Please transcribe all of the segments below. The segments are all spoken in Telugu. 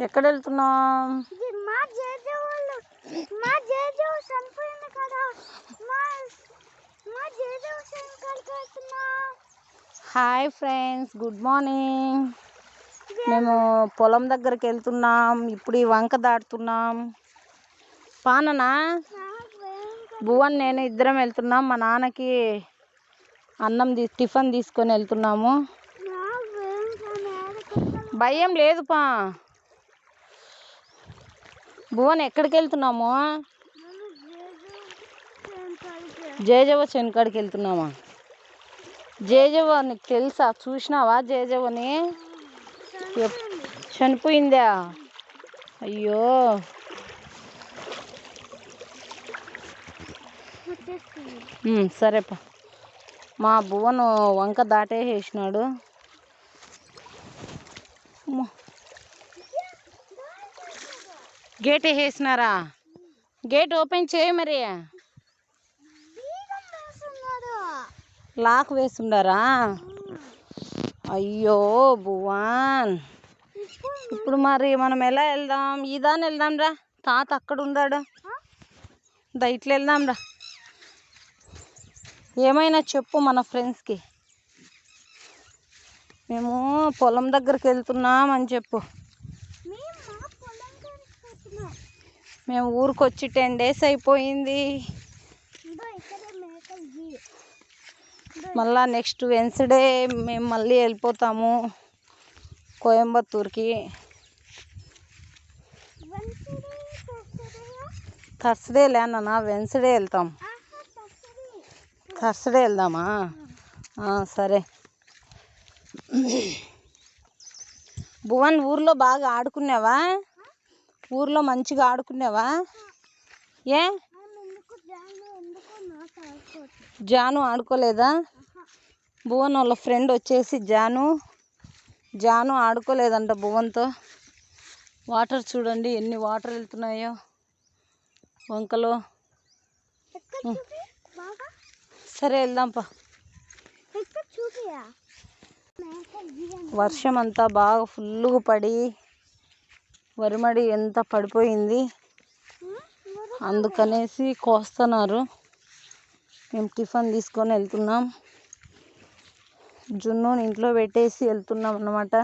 ఎక్కడ వెళ్తున్నాం ఇది మా జేజే వాళ్ళు మా జేజే చనిపోయింది కదా. మా మా జేజే శంకర్కి వెళ్తున్నా. Hi friends good morning. మేము పొలం దగ్గరికి వెళ్తున్నాం. ఇప్పుడు ఈ వంక దాటుతున్నాం. పాననా? భువన్ నేను ఇద్దరం వెళ్తున్నాం. మా నాన్నకి అన్నం తీ టిఫిన్ తీసుకొని వెళ్తున్నాము. భయం లేదు పా. భువన్ ఎక్కడికి వెళ్తున్నాము జేజవ చెనకాడికి వెళ్తున్నామా జేజవ నీకు తెలుసా? చూసినావా జేజవని చనిపోయిందా? అయ్యో. సరేపా. మా భువను వంక దాటేసేసినాడు. అమ్మో. గేట్ వేసేసినారా? గేట్ ఓపెన్ చేయి మరి. లాక్ వేసిండారా? అయ్యో భువాన్. ఇప్పుడు మరి మనం ఎలా వెళ్దాం? ఇదాని వెళ్దాం రా. తాత అక్కడ ఉన్నాడు దా ఇట్లా వెళ్దాం రా. ఏమైనా చెప్పు మన ఫ్రెండ్స్కి. మేము పొలం దగ్గరికి వెళ్తున్నాం అని చెప్పు మేము మా పొలం కాడికి పోతున్నాం మేము ఊరికి వచ్చి టెన్ డేస్ అయిపోయింది. మళ్ళా నెక్స్ట్ వెన్స్డే మేము మళ్ళీ వెళ్ళిపోతాము కోయంబత్తూర్కి. థర్స్డే లేనా వెన్స్డే వెళ్తాం. థర్స్డే. వెళ్దామా? సరే. భువన్ ఊర్లో బాగా ఆడుకున్నావా? ఊర్లో మంచిగా ఆడుకున్నావా ఏ? జాను ఆడుకోలేదా? భువన్ వాళ్ళ ఫ్రెండ్ వచ్చేసి జాను. జాను ఆడుకోలేదంట భువన్తో వాటర్ చూడండి ఎన్ని వాటర్ వెళ్తున్నాయో. వంకలో. సరే వెళ్దాంపా వర్షం అంతా బాగా ఫుల్గా పడి వరిమడి ఎంత పడిపోయింది? అందుకనేసి కోస్తున్నారు. మేము టిఫిన్ తీసుకొని వెళ్తున్నాం. జున్ను ఇంట్లో పెట్టేసి వెళ్తున్నాం అన్నమాట.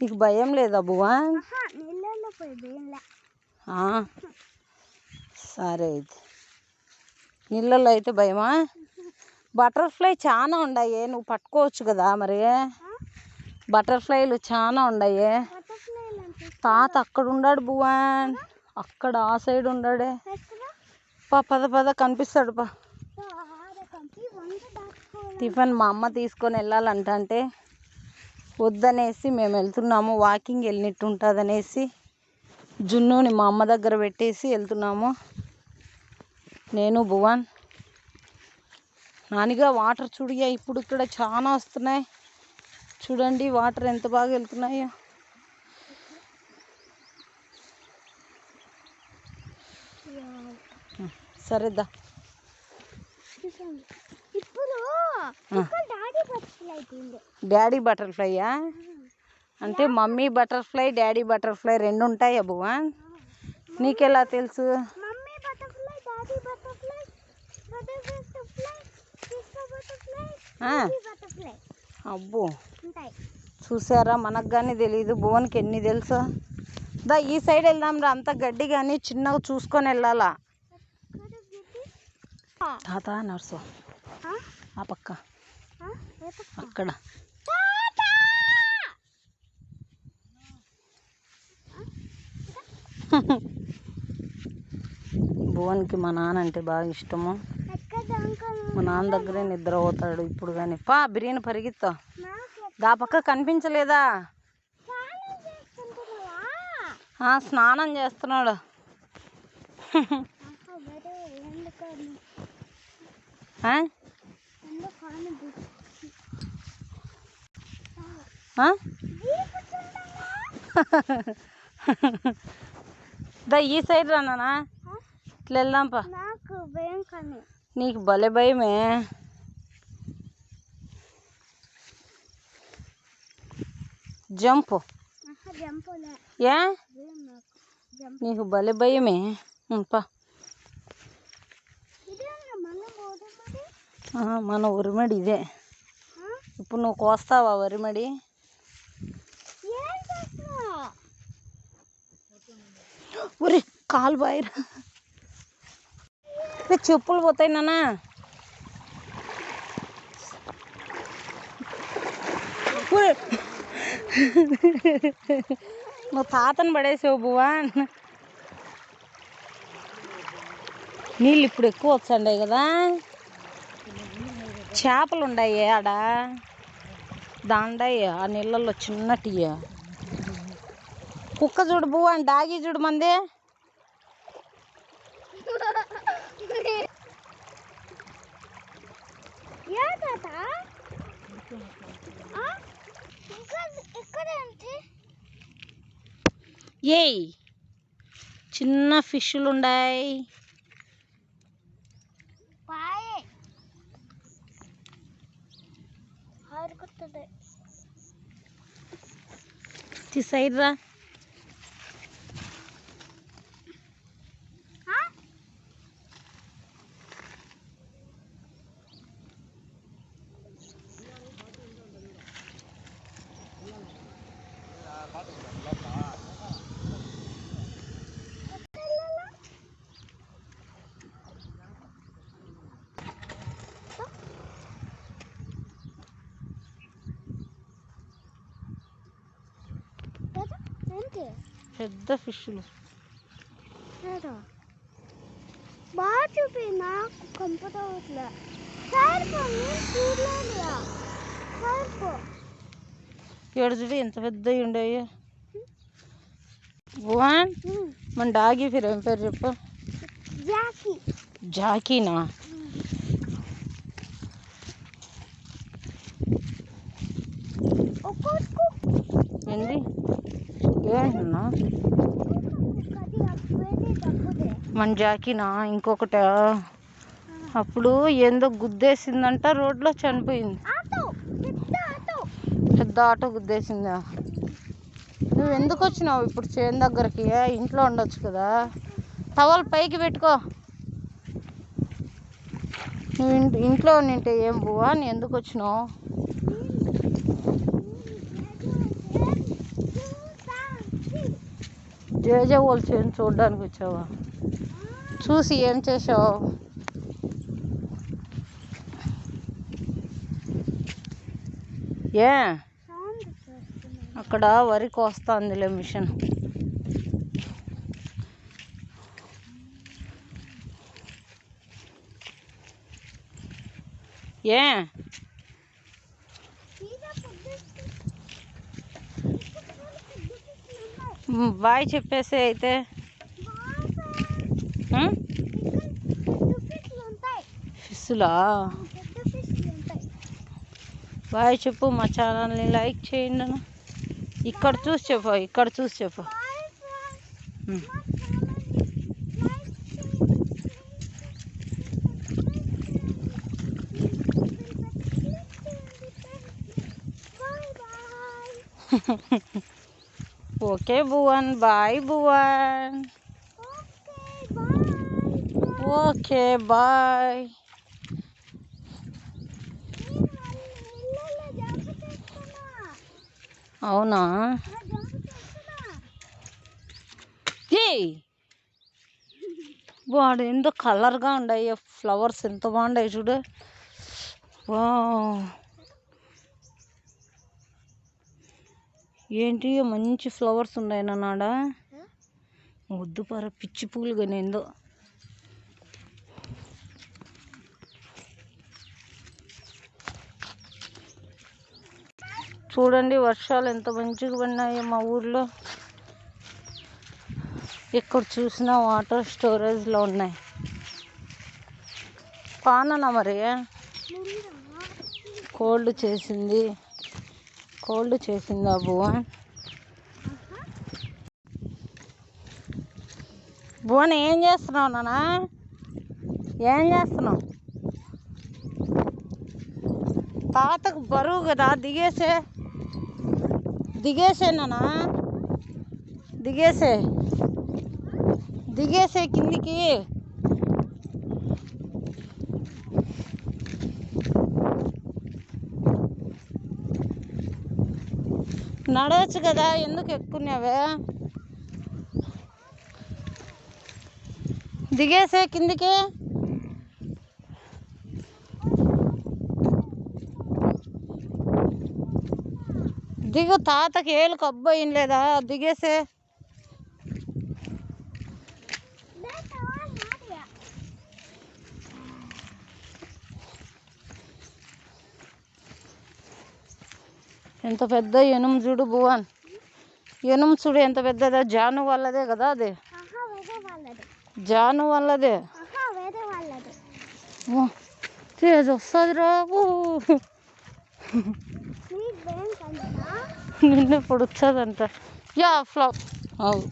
నీకు భయం లేదా బువా సరే అయితే. నీళ్ళల్లో అయితే భయమా? బటర్ఫ్లై చాలా ఉన్నాయి నువ్వు పట్టుకోవచ్చు కదా మరి. బటర్ఫ్లైలు చాలా ఉన్నాయి తాత అక్కడ ఉన్నాడు భువాన్. అక్కడ ఆ సైడ్ ఉన్నాడే పా పద పద కనిపిస్తాడు పా. టిఫిన్ మా అమ్మ తీసుకొని వెళ్ళాలంటే వద్దనేసి మేము వెళ్తున్నాము. వాకింగ్ వెళ్ళినట్టు ఉంటుంది అనేసి జున్నుని మా అమ్మ దగ్గర పెట్టేసి వెళ్తున్నాము. నేను భువన్. నానిగా వాటర్ చూడిగా ఇప్పుడు ఇక్కడ చాలా వస్తున్నాయి. చూడండి వాటర్ ఎంత బాగా వెళ్తున్నాయో. సరేదా ఇప్పుడు ఇక్కడ డాడీ బటర్ఫ్లైయా అంటే మమ్మీ బటర్ఫ్లై డాడీ బటర్ఫ్లై రెండు ఉంటాయా భువన్ నీకెలా తెలుసు? బటర్ఫ్లై. అబ్బో. చూసారా? మనకు కానీ తెలియదు భువన్కి ఎన్ని తెలుసు? దా ఈ సైడ్ వెళ్దాం రా. అంత గడ్డి కానీ చిన్నగా చూసుకొని వెళ్ళాలా. తాత నర్సు. ఆ? పక్క? అక్కడ! భువన్కి మా నాన్న అంటే బాగా ఇష్టము. మా నాన్న దగ్గరే నిద్ర పోతాడు ఇప్పుడు కానీ పా బిర్యానీ పరిగెత్తా. దా పక్క కనిపించలేదా? స్నానం చేస్తున్నాడు. దా ఈ సైడ్ రానా ఇట్లా వెళ్దాంపా. నాకు భయం కానీ నీకు భలే భయమే. జంప్. ఏ? నాకు? భలే భయమే. పా. మన ఉరిమడి ఇదే? ఇప్పుడు నువ్వు కోస్తావా వరిమడి ఉరి కాలు బాయిరా. చెప్పులు పోతాయి నాన్న. నువ్వు తాతను పడేసావు బువ్వా. నీళ్ళు ఇప్పుడు ఎక్కువ వచ్చండాయి కదా. చేపలు ఉన్నాయి ఆడ. దాండాయి ఆ నీళ్ళల్లో చిన్నటియ్య కుక్క చూడు బువ్వ డాగి చూడు మంది. తాత? ఏంటి ఏయ్ చిన్న ఫిష్లు ఉన్నాయి పాయే ఆరుకుతుంది సైడ్ రా ఆ? తాత, ఏంటి పెద్ద ఫిష్లు. బాగా చూపి నాకు కంపటవట్లే సరిపో నేను చూడలేదు సరిపో ఏడు ఎంత పెద్దవి ఉండేవి. భువన్ మన డాగి పేరు ఏం పేరు చెప్పు. జాకి. జాకీనా ఒక్కొక్క ఏంది ఏమన్నా మన జాకినా ఇంకొకట? అప్పుడు ఏందో గుద్దేసిందంట రోడ్లో చనిపోయింది. పెద్ద ఆటో గుద్దేసిందా? నువ్వు ఎందుకు వచ్చినావు ఇప్పుడు చేను దగ్గరికి? ఇంట్లో ఉండొచ్చు కదా. టవల్ పైకి పెట్టుకో. నువ్వు ఇంట్లో నింటే ఏం బువా నేను ఎందుకు వచ్చినావు? జేజే వాళ్ళు చూడడానికి వచ్చావా? చూసి ఏం చేసావు ఏ? అక్కడ వరి కోస్తాందిలే మిషన్. ఏ మ్, బాయ్ చెప్పేసి అయితే? ఫిస్సులా బాయ్ చెప్పు మా ఛానల్ని లైక్ చేయండి ఇక్కడ చూసి చెప్పు ఇక్కడ చూసి చెప్పు. ఉం. Okay Bhuvan bye Bhuvan. Okay bye. అవునా? ఏయ్ వాడు ఎంతో కలర్గా ఉన్నాయి ఫ్లవర్స్ ఎంత బాగున్నాయి చూడు. వా ఏంటి మంచి ఫ్లవర్స్ ఉన్నాయి నాడ వద్దు పర పిచ్చి పూలు కానీ ఏందో చూడండి వర్షాలు ఎంత మంచిగా పడినాయో మా ఊర్లో. ఎక్కడ చూసినా వాటర్ స్టోరేజ్లో ఉన్నాయి. పాననా మరి? కోల్డ్ చేసింది. కోల్డ్ చేసిందా భువన్ భువన్ ఏం చేస్తున్నావు నాన్న ఏం చేస్తున్నావు? తాతకు బరువు కదా దిగేసే. దిగేసే దిగేసేనా దిగేసే. దిగేసే కిందికి. నడవచ్చు కదా ఎందుకు ఎక్కున్నావే? దిగేసే కిందికి. దిగు తాతకి ఏళ్ళు కబ్బోయిన లేదా? దిగేసే. ఎంత పెద్ద ఎనుము చూడు భువన్. ఎనుము చూడు ఎంత పెద్దదా. జాను వల్లదే కదా అది. జాను వల్లదే వస్తుంది రాబు నిన్న ఇప్పుడు వచ్చాదంట యా ఫ్లవర్ అవు